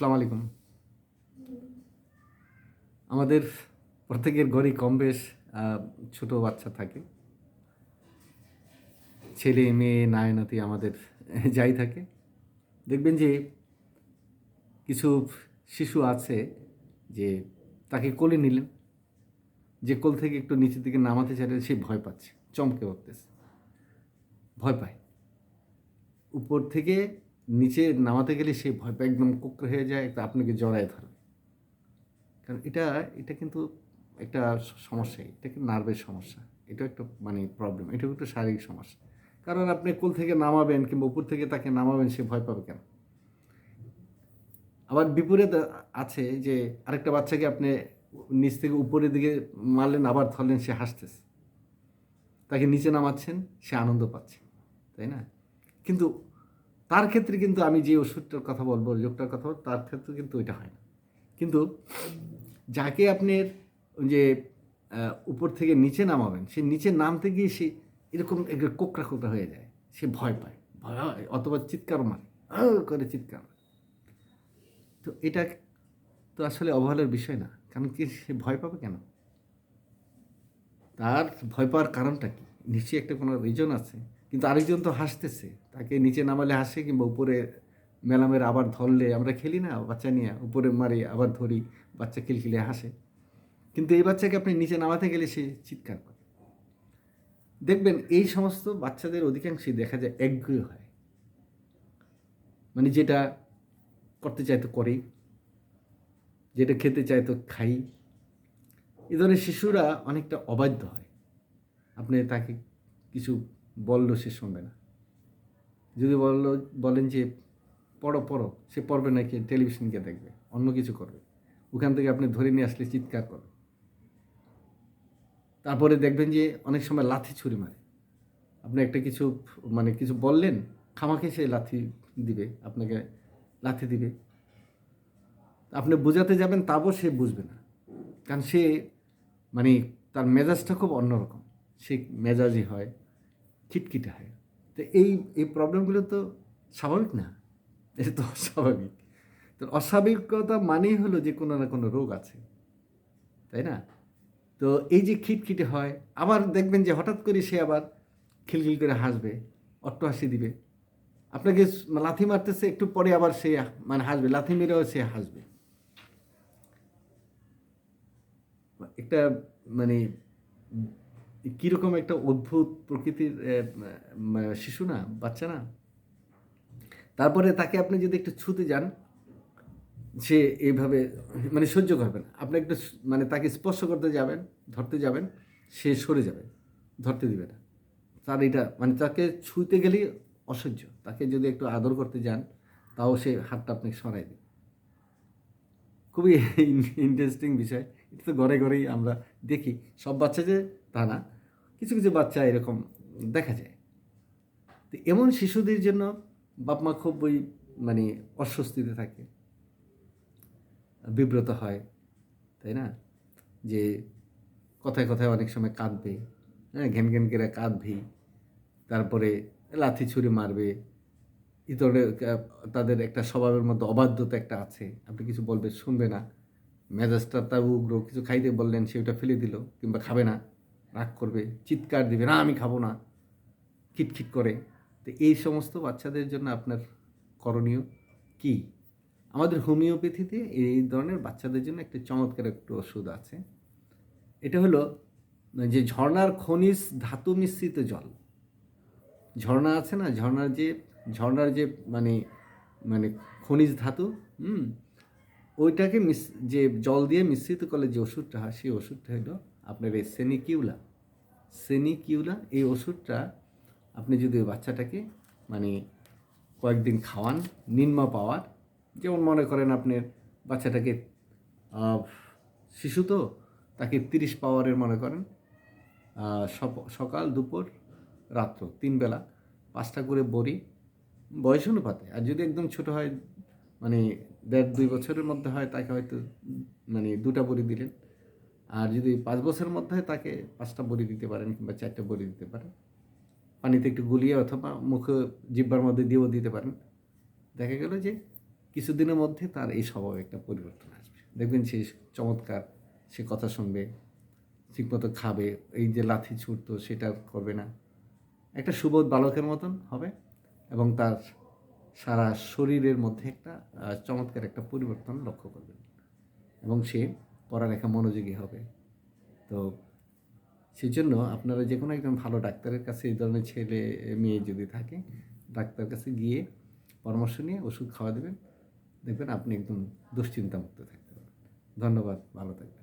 আসসালামু আলাইকুম। আমাদের প্রত্যেকের ঘরেই কম বেশ ছোটো বাচ্চা থাকে। ছেলে, মেয়ে নায়নাতি আমাদের যাই থাকে। দেখবেন যে কিছু শিশু আছে যে তাকে কোলে নিলেন, যে কোল থেকে একটু নিচের দিকে নামাতে চাইলে সে ভয় পাচ্ছে, চমকে উঠতেছে। ভয় পায়। উপর থেকে নিচে নামাতে গেলে সে ভয় একদম কুকড়ে হয়ে যায় একটা আপনাকে জড়ায় ধরে। কারণ এটা এটা কিন্তু একটা সমস্যা এটা কিন্তু নার্ভের সমস্যা। এটা একটা মানে প্রবলেম এটা একটা শারীরিক সমস্যা। কারণ আপনি কোল থেকে নামাবেন কিংবা উপর থেকে তাকে নামাবেন, সে ভয় পাবে কেন? আবার বিপরীত আছে যে, আরেকটা বাচ্চাকে আপনি নিচ থেকে উপরের দিকে মারলেন, আবার ধরলেন, সে হাসতেছে। তাকে নিচে নামাচ্ছেন, সে আনন্দ পাচ্ছে, তাই না? কিন্তু তার ক্ষেত্রে কিন্তু আমি যে ওষুধটার কথা বলব যোগটার কথা বলব, তার ক্ষেত্রে কিন্তু ওইটা হয় না। কিন্তু যাকে আপনি যে উপর থেকে নিচে নামাবেন, সে নিচে নামতে গিয়ে সে এরকম কোকড়া কোকড়া হয়ে যায়, সে ভয় পায়। ভয় অথবা চিৎকার মারে করে চিৎকার তো এটা তো আসলে অবহেলার বিষয় না, কারণ কি সে ভয় পাবে কেন? তার ভয় পাওয়ার কারণটা কি? নিশ্চয়ই একটা কোনো রিজন আছে। কিন্তু আরেকজন তো হাসতেছে। তাকে নিচে নামালে হাসে কিংবা উপরে মেলামের আবার ধরলে, আমরা খেলি না বাচ্চা নিয়ে, উপরে মারি আবার ধরি, বাচ্চা খিলখিলে হাসে। কিন্তু এই বাচ্চাকে আপনি নিচে নামাতে গেলে সে চিৎকার করে। দেখবেন এই সমস্ত বাচ্চাদের অধিকাংশই দেখা যায় একগুয়ে হয়। মানে যেটা করতে চায় তো করেই, যেটা খেতে চায় তো খাই। এ ধরনের শিশুরা অনেকটা অবাধ্য হয়। আপনি তাকে কিছু বলল সে শুনবে না। যদি বলল, বলেন যে, পড়ো পড়ো, সে পড়বে নাকি টেলিভিশনকে দেখবে, অন্য কিছু করবে। ওখান থেকে আপনি ধরে নিয়ে আসলে চিৎকার করবে। তারপরে দেখবেন যে, অনেক সময় লাথি ছুরি মারে। আপনি একটা কিছু মানে কিছু বললেন খামাকে সে লাথি দিবে, আপনাকে লাথি দিবে। আপনি বোঝাতে যাবেন তাও সে বুঝবে না। কারণ সে মানে তার মেজাজটা খুব অন্যরকম। সে মেজাজি হয় খিটখিটে হয়। তো এই এই প্রবলেমগুলো তো স্বাভাবিক না। এটা তো অস্বাভাবিক। তো অস্বাভাবিকতা মানেই হলো যে কোনো না কোনো রোগ আছে। তাই না? তো এই যে খিটখিটে হয়, আবার দেখবেন যে হঠাৎ করে সে আবার খিলখিল করে হাসবে অট্ট হাসি দিবে। আপনাকে লাথি মারতেছে, একটু পরে আবার সে মানে হাসবে, লাথি মেরেও সে হাসবে। একটা মানে কীরকম একটা অদ্ভুত প্রকৃতির শিশু না, বাচ্চা না? তারপরে তাকে আপনি যদি একটু ছুতে যান, সে এইভাবে মানে সহ্য করবেন আপনি একটু মানে তাকে স্পর্শ করতে যাবেন, ধরতে যাবেন, সে সরে যাবে, ধরতে দিবে না। তার এটা মানে তাকে ছুঁতে গেলেই অসহ্য। তাকে যদি একটু আদর করতে যান, তাও সে হাতটা আপনাকে সরাই দেবে। খুবই ইন্টারেস্টিং বিষয়। এটা তো ঘরে ঘরেই আমরা দেখি। সব বাচ্চা যে তা না। কিছু কিছু বাচ্চা এরকম দেখা যায়। তো এমন শিশুদের জন্য বাপ মা খুবই মানে অস্বস্তিতে থাকে। বিব্রত হয়, তাই না? যে কথায় কথায় অনেক সময় কাঁদবে। হ্যাঁ ঘ্যান ঘ্যান করে কাঁদবে। তারপরে লাথি ছুরি মারবে। ধরনের তাদের একটা স্বভাবের মধ্যে অবাধ্যতা একটা আছে। আপনি কিছু বলবে, শুনবে না। মেজাজটা তার উগ্র, কিছু খাইতে বললেন, সে ওটা ফেলে দিল, কিংবা খাবে না, রাগ করবে, চিৎকার দিবে, না, আমি খাব না। খিটখিট করে। তো এই সমস্ত বাচ্চাদের জন্য আপনার করণীয় কি? আমাদের হোমিওপ্যাথিতে এই ধরনের বাচ্চাদের জন্য একটা চমৎকার একটু ওষুধ আছে। এটা হলো যে ঝর্ণার খনিজ ধাতু মিশ্রিত জল। ঝর্ণা আছে না? ঝর্ণার যে ঝর্ণার যে মানে মানে খনিজ ধাতু, হুম, ওইটাকে মিস, যে জল দিয়ে মিশ্রিত করলে যে ওষুধটা হয়, সেই ওষুধটা হলো আপনার এই সেনিকিউলা। সেনিকিউলা, এই ওষুধটা আপনি যদি ওই বাচ্চাটাকে মানে কয়েকদিন খাওয়ান নিম্মা পাওয়ার, যেমন মনে করেন আপনার বাচ্চাটাকে শিশু তো, তাকে তিরিশ পাওয়ারের মনে করেন সকাল, দুপুর, রাত্র তিন বেলা পাঁচটা করে বড়ি বয়স অনুপাতে। আর যদি একদম ছোট হয় মানে দেড় দুই বছরের মধ্যে হয়, তাকে হয়তো মানে দুটা বড়ি দিলেন। আর যদি পাঁচ বছরের মধ্যে হয়, তাকে পাঁচটা বড়ি দিতে পারেন কিংবা চারটা বড়ি দিতে পারেন। পানিতে একটু গুলিয়ে অথবা মুখে জিব্বার মধ্যে দিয়েও দিতে পারেন। দেখা গেল যে কিছুদিনের মধ্যে তার এই স্বভাবে একটা পরিবর্তন আসবে। দেখবেন সে চমৎকার, সে কথা শুনবে, ঠিকমতো খাবে, এই যে লাথি ছুটতো সেটা করবে না। একটা সুবোধ বালকের মতন হবে। এবং তার সারা শরীরের মধ্যে একটা চমৎকার একটা পরিবর্তন লক্ষ্য করবেন। এবং সে পড়ালেখা মনোযোগী হবে। তো সেই জন্য আপনারা যে কোনো একজন ভালো ডাক্তারের কাছে, এই ধরনের ছেলে, মেয়ে যদি থাকে ডাক্তার কাছে গিয়ে পরামর্শ নিয়ে ওষুধ খাওয়া দেবেন। দেখবেন আপনি একদম দুশ্চিন্তামুক্ত থাকতে পারবেন। ধন্যবাদ, ভালো থাকবেন।